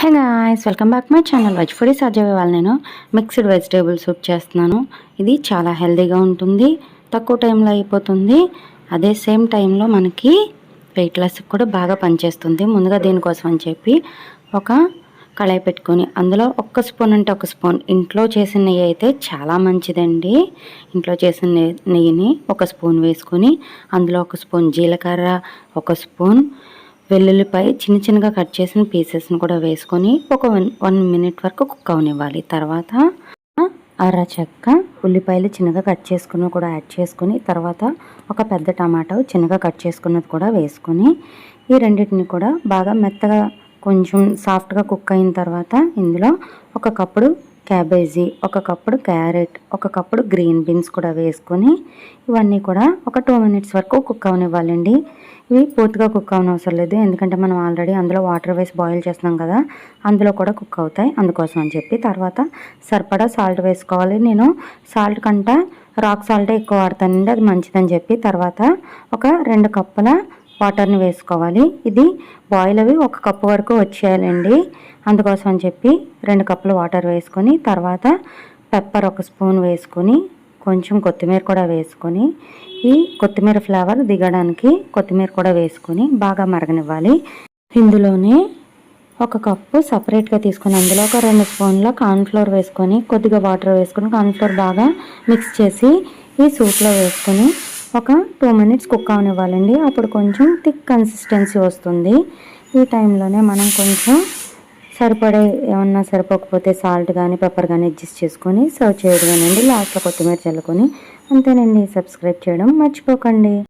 Hey guys welcome back my channel veg foodie సజ్జవే వాళ్ళు నేను. Mixed vegetable soup చేస్తున్నాను. ఇది చాలా హెల్దీగా ఉంటుంది తక్కువ టైంలో అయిపోతుంది. అదే సేమ్ టైంలో మనకి వెయిట్ లాస్ కూడా బాగా పనిచేస్తుంది. ముందుగా దీనికోసం అని చెప్పి ఒక కళాయి పెట్టుకొని అందులో ఒక్క స్పూన్ అంటే ఒక స్పూన్ ఇంట్లో చేసిన నెయ్యి అయితే చాలా మంచిదండి. ఇంట్లో చేసిన నెయ్యిని ఒక స్పూన్ వేసుకొని అందులో ఒక స్పూన్ జీలకర్ర ఒక స్పూన్ వెల్లుల్లిపై చిన్న చిన్నగా కట్ చేసిన పీసెస్ని కూడా వేసుకొని ఒక వన్ వన్ మినిట్ వరకు కుక్ అవనివ్వాలి. తర్వాత అర చెక్క ఉల్లిపాయలు చిన్నగా కట్ చేసుకున్న కూడా యాడ్ చేసుకుని తర్వాత ఒక పెద్ద టమాటో చిన్నగా కట్ చేసుకున్నది కూడా వేసుకొని ఈ రెండింటిని కూడా బాగా మెత్తగా కొంచెం సాఫ్ట్గా కుక్ అయిన తర్వాత ఇందులో ఒక కప్పుడు క్యాబేజీ ఒక కప్పుడు క్యారెట్ ఒక కప్పుడు గ్రీన్ బీన్స్ కూడా వేసుకొని ఇవన్నీ కూడా ఒక టూ మినిట్స్ వరకు కుక్ అవనివ్వాలండి. ఇవి పూర్తిగా కుక్ అవనవసరం లేదు. ఎందుకంటే మనం ఆల్రెడీ అందులో వాటర్ వేసి బాయిల్ చేస్తున్నాం కదా అందులో కూడా కుక్ అవుతాయి. అందుకోసం అని చెప్పి తర్వాత సరిపడా సాల్ట్ వేసుకోవాలి. నేను సాల్ట్ కంటే రాక్ సాల్టే ఎక్కువ వాడతానండి. అది మంచిదని చెప్పి తర్వాత ఒక రెండు కప్పుల వాటర్ని వేసుకోవాలి. ఇది బాయిల్ అవి ఒక కప్పు వరకు వచ్చేయాలండి. అందుకోసం అని చెప్పి రెండు కప్పులు వాటర్ వేసుకొని తర్వాత పెప్పర్ ఒక స్పూన్ వేసుకొని కొంచెం కొత్తిమీర కూడా వేసుకొని ఈ కొత్తిమీర ఫ్లేవర్ దిగడానికి కొత్తిమీర కూడా వేసుకొని బాగా మరగనివ్వాలి. ఇందులోనే ఒక కప్పు సపరేట్గా తీసుకొని అందులో ఒక రెండు స్పూన్ల కార్న్ఫ్లోర్ వేసుకొని కొద్దిగా వాటర్ వేసుకొని కార్న్ఫ్లోర్ బాగా మిక్స్ చేసి ఈ సూప్లో వేసుకొని ఒక టూ మినిట్స్ కుక్ అవనివ్వాలండి. అప్పుడు కొంచెం థిక్ కన్సిస్టెన్సీ వస్తుంది. ఈ టైంలోనే మనం కొంచెం సరిపడే ఏమన్నా సరిపోకపోతే సాల్ట్ కానీ పెప్పర్ కానీ అడ్జస్ట్ చేసుకొని సర్వ్ చేయడమేనండి. లాస్ట్లో కొత్తిమీర చల్లుకొని అంతేనండి. సబ్స్క్రైబ్ చేయడం మర్చిపోకండి.